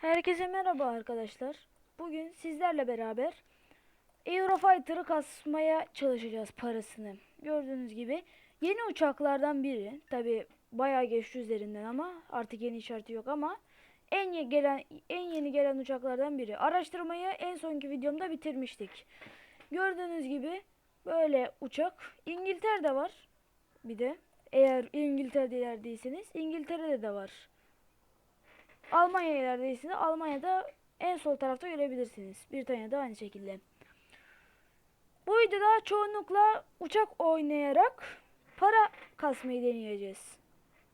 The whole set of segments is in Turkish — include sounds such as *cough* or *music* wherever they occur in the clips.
Herkese merhaba arkadaşlar. Bugün sizlerle beraber Eurofighter'ı kasmaya çalışacağız parasını. Gördüğünüz gibi yeni uçaklardan biri. Tabi bayağı geçti üzerinden ama artık yeni işareti yok ama en ye- gelen en yeni gelen uçaklardan biri. Araştırmayı en sonki videomda bitirmiştik. Gördüğünüz gibi böyle uçak. İngiltere'de var. Bir de eğer İngiltere'de ilerdeyseniz İngiltere'de de var. Almanya ilerdeyseniz Almanya'da en sol tarafta görebilirsiniz. Britanya'da aynı şekilde. Bu videoda çoğunlukla uçak oynayarak para kasmayı deneyeceğiz.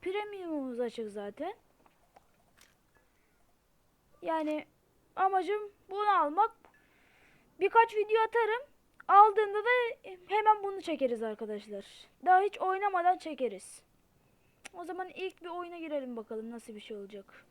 Premiumumuz açık zaten. Yani amacım bunu almak. Birkaç video atarım. Aldığımda da hemen bunu çekeriz arkadaşlar. Daha hiç oynamadan çekeriz. O zaman ilk bir oyuna girelim bakalım nasıl bir şey olacak.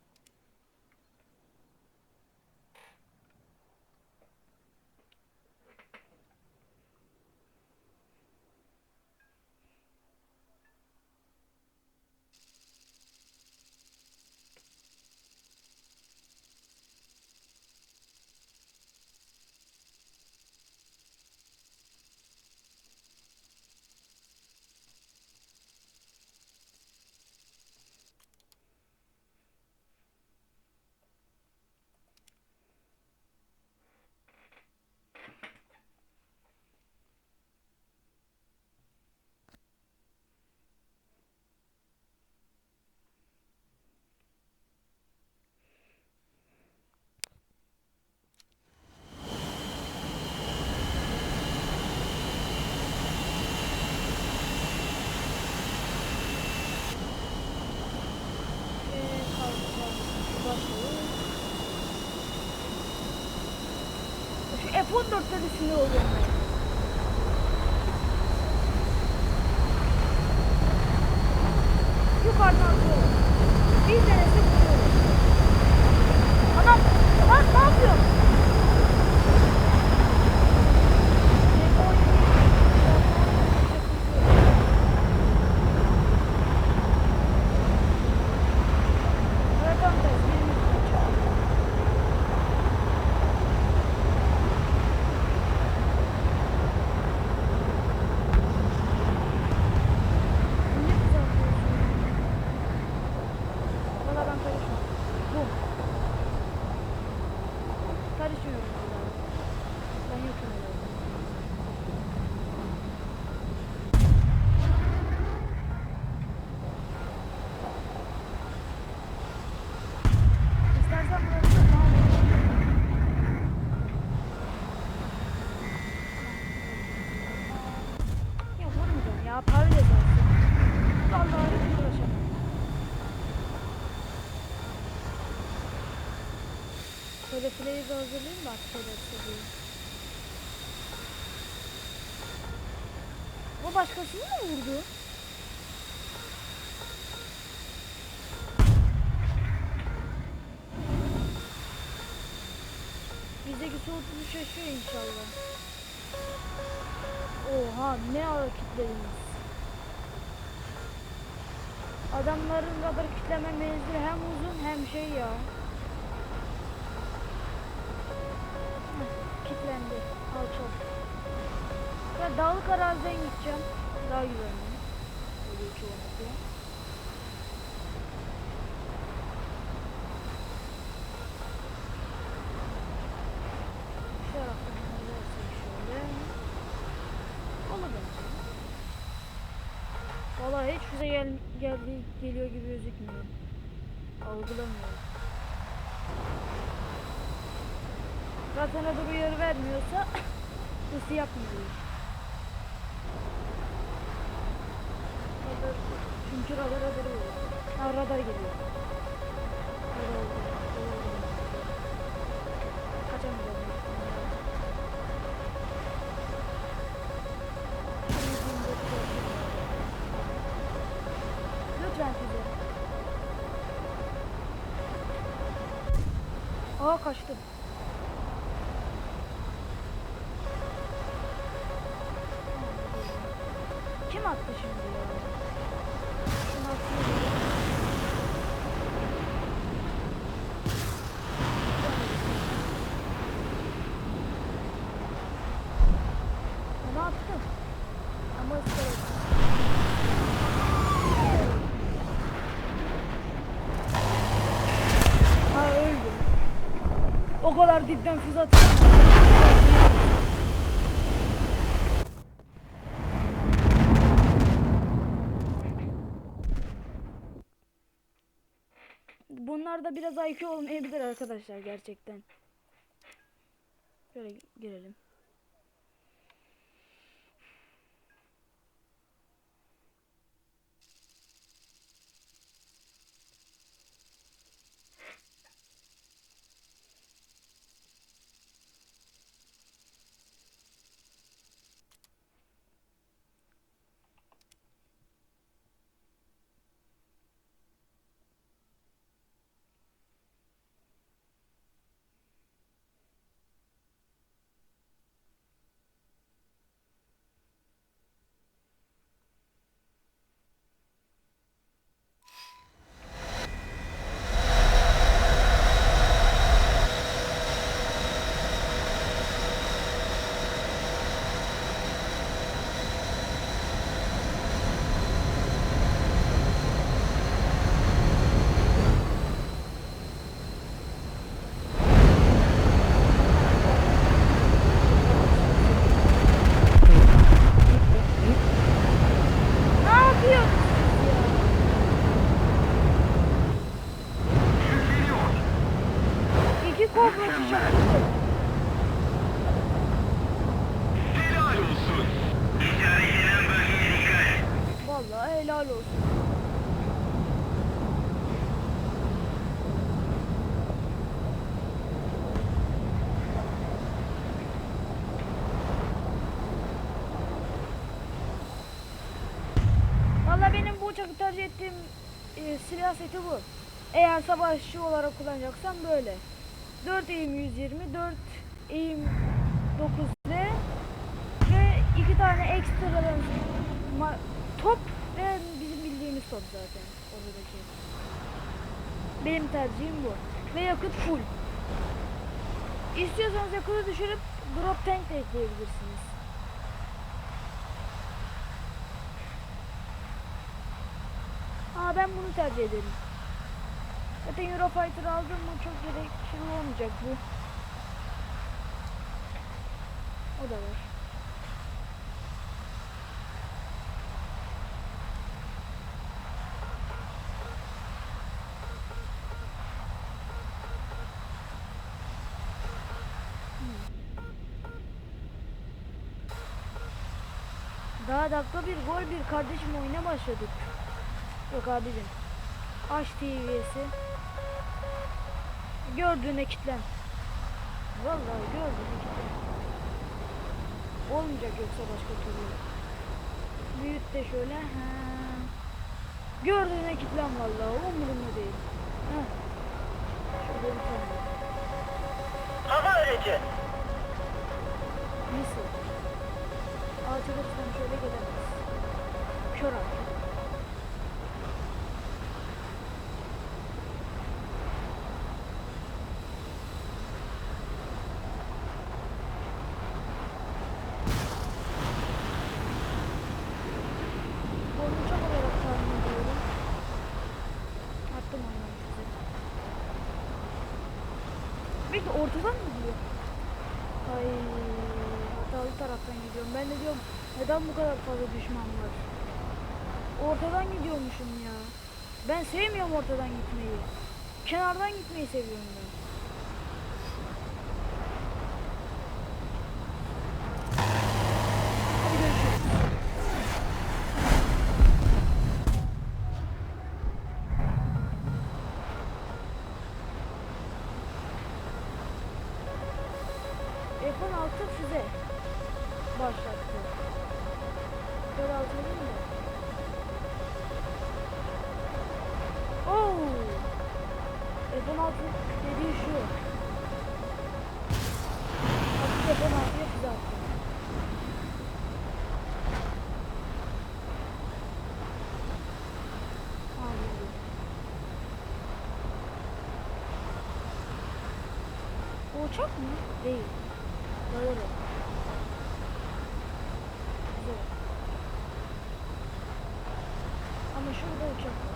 Karışmıyorum valla. Ben yokum öyle. İstersen burası da tamam. Ya vurmayacağım ya. Para cezası. Vallahi hiç uğraşamam. Play'i de hazırlayayım şöyle söyleyeyim. O başkasını mı vurdu? Bizdeki soğutucu şaşıyor inşallah. Oha ne ara kitlediniz. Adamların kadar kitleme menzili hem uzun hem şey ya. Ya dağlık araziden gideceğim. Daha güvenli. Öyle çoğunlukla. Şu taraftan gidersek şöyle. Olur bence. Vallahi hiç füze gel geldi geliyor gibi gözükmüyor. Algılamıyorum. Zaten adı uyarı vermiyorsa *laughs* hısı yapmıyor. Çünkü radar radar oluyor. Ha radar geliyor. Geliyor. Kaçamayacağım. Lütfen kaçtım. Kadar dipten füze atıyor. Bunlarda biraz IQ olmayabilir arkadaşlar gerçekten. Şöyle girelim. Ne yapıyorsun siz ya? Çiçekli. Helal olsun. İşaretlenen bölgeye dikkat. Vallahi helal olsun. Vallahi benim uçakı tercih ettiğim e, silah seti bu. Eğer savaşçı olarak kullanacaksam böyle. 4 eğim 120, 4 eğim 9 ve iki tane ekstradan top ve bizim bildiğimiz top zaten oradaki. Benim tercihim bu. Ve yakıt full. İstiyorsanız yakıtı düşürüp drop tank de ekleyebilirsiniz. Aa ben bunu tercih ederim. Zaten Eurofighter aldım mı çok gerekli olmayacak bu. O da var. Daha dakika bir gol bir kardeşim oyuna başladık. Yok abicim. Aç TV'si. Gördüğüne kitlen. Vallahi gördüğüne kitlen. Olmayacak yoksa başka türlü. Büyüt de şöyle. Ha. Gördüğüne kitlen vallahi. Umurumda değil. Ha. Şurada bir tane. Hava aracı. Nasıl? Arkadaşlar şöyle gelemez. Kör artık. Onu çok olarak tahmin ediyorum. Attım ondan size. De ortadan mı gidiyor? Ay hatalı taraftan gidiyorum. Ben de diyorum neden bu kadar fazla düşman var? Ortadan gidiyormuşum ya. Ben sevmiyorum ortadan gitmeyi. Kenardan gitmeyi seviyorum ben. F-16 füze başlattı. F-16 değil mi? Oh! F-16 dediği şu. Artık F-16'ya füze attı. Ha, vurdu. O uçak mı? Değil. Böyle. Güzel. Ama şurada uçak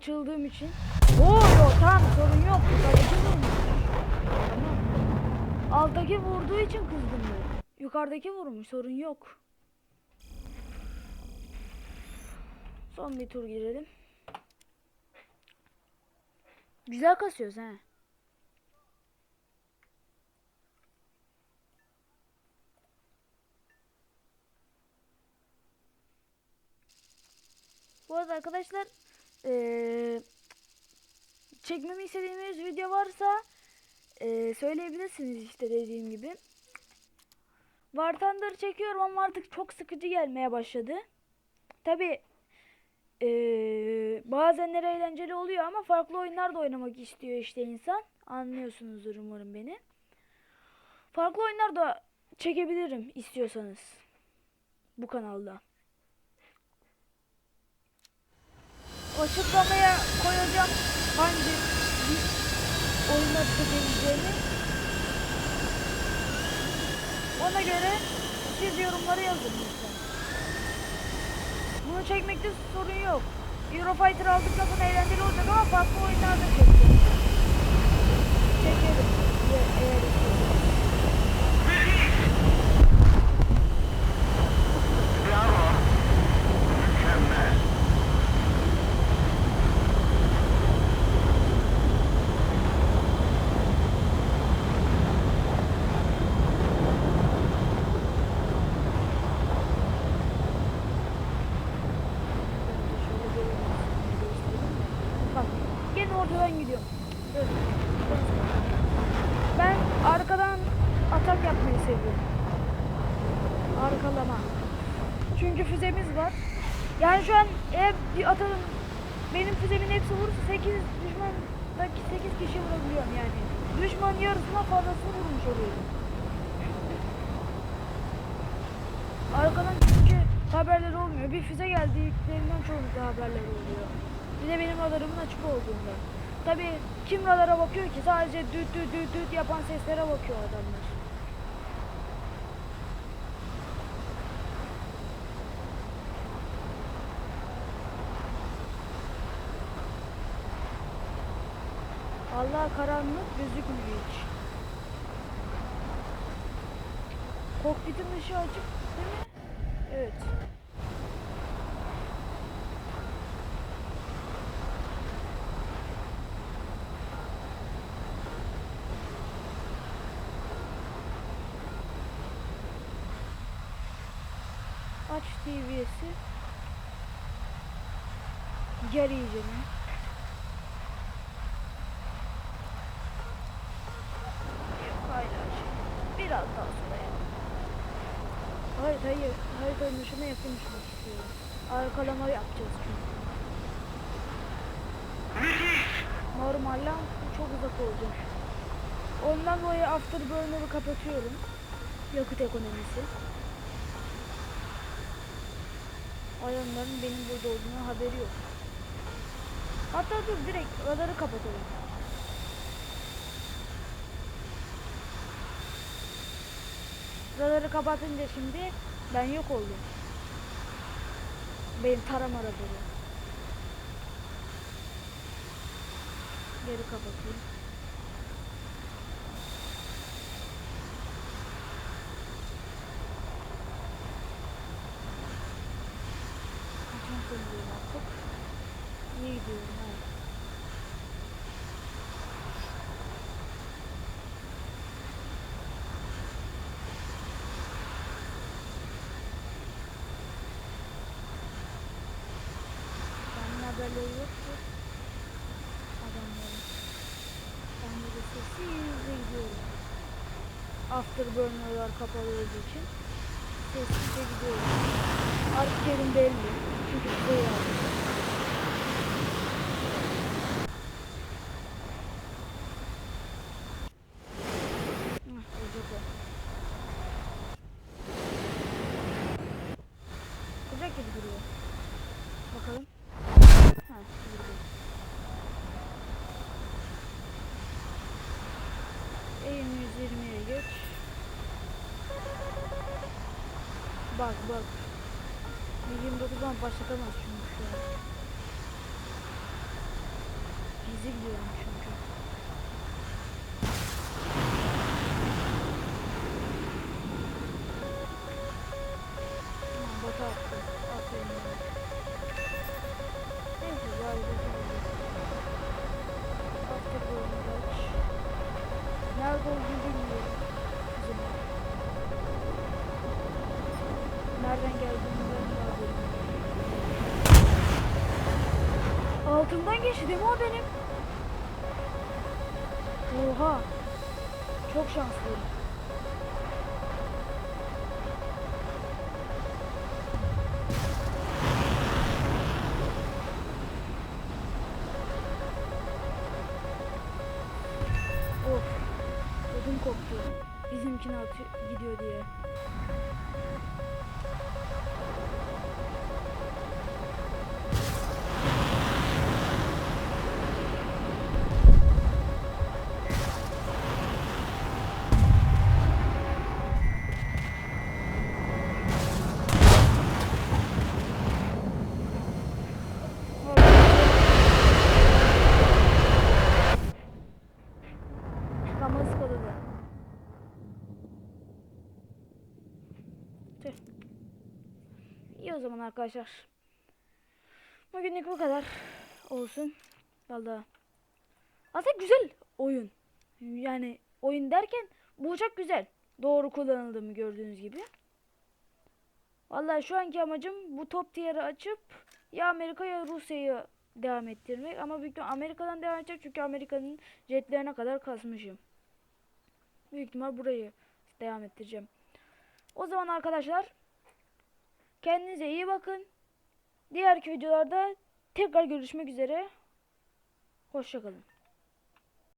açıldığım için. Oo yok tamam sorun yok. Yukarıdaki vurmuş. Tamam. Alttaki vurduğu için kızdım ben. Yukarıdaki vurmuş sorun yok. Son bir tur girelim. Güzel kasıyoruz he. Bu arada arkadaşlar eee çekmemi istediğiniz video varsa eee, söyleyebilirsiniz işte dediğim gibi. War Thunder çekiyorum ama artık çok sıkıcı gelmeye başladı. Tabi bazenleri eğlenceli oluyor ama farklı oyunlar da oynamak istiyor işte insan. Anlıyorsunuzdur umarım beni. Farklı oyunlar da çekebilirim istiyorsanız bu kanalda. Açıklamaya koyacağım hangi bir oyunlar çekebileceğimi. Ona göre siz yorumları yazın lütfen. Bunu çekmekte sorun yok. Eurofighter aldıktan sonra eğlenceli olacak ama farklı oyunlar da çekeceğim. Çekerim. Eğer istiyorsanız. Bravo. Mükemmel. Şöyle görüyorsunuz. Değiştirelim mi? Bak gene ortadan gidiyorum. Dur. Ben arkadan atak yapmayı seviyorum. Arkalama. Çünkü füzemiz var. Yani şu an eğer bir atalım füzemin hepsi vurursa 8 düşman 8 kişi vurabiliyorum yani. Düşman yarısına fazlasını vurmuş oluyorum. Arkadan çünkü haberler olmuyor. Bir füze geldiklerinden çoğunlukla haberler oluyor. Bir de benim radarımın açık olduğunda. Tabi kim radara bakıyor ki? Sadece düt düt düt düt yapan seslere bakıyor adamlar. Allah karanlık gözükmüyor hiç. Kokpitin ışığı açık değil mi? Evet. Aç TV'si. Gel iyicene. Yok hala şey. Biraz daha sonra yap. Haritayı, haritanın dışına yakın uçmak istiyorum. Arkalama yapacağız çünkü. Normalde çok uzak olacak. Ondan dolayı afterburner'ı kapatıyorum. Yakıt ekonomisi. Adamların benim burada olduğunu haberi yok. Hatta dur direkt radarı kapatalım. Radarı kapatınca şimdi ben yok oldum. Benim tarama radarı. Geri kapatayım. Kaçmak zorundayım artık. İyi gidiyorum ha. Benden haberleri yok ki. Adamların. Ben de sessizce gidiyorum. Afterburner'lar kapalı olduğu için sessizce gidiyorum. Artık yerim belli. Çünkü bize yazdı. 2120'ye geç. Bak bak. 29'dan başlatamaz çünkü şu an. Bizi biliyorum Nereden geldiğini. Altından geçti değil mi o benim? Oha. Çok şanslıyım. Arkadaşlar. Bugünlük bu kadar olsun. Valla. Aslında güzel oyun. Yani oyun derken bu uçak güzel. Doğru kullanıldı gördüğünüz gibi. Vallahi şu anki amacım bu top tier'ı açıp ya Amerika ya Rusya'yı devam ettirmek. Ama büyük ihtimal Amerika'dan devam edeceğim çünkü Amerika'nın jetlerine kadar kasmışım. Büyük ihtimal burayı devam ettireceğim. O zaman arkadaşlar kendinize iyi bakın. Diğerki videolarda tekrar görüşmek üzere. Hoşçakalın.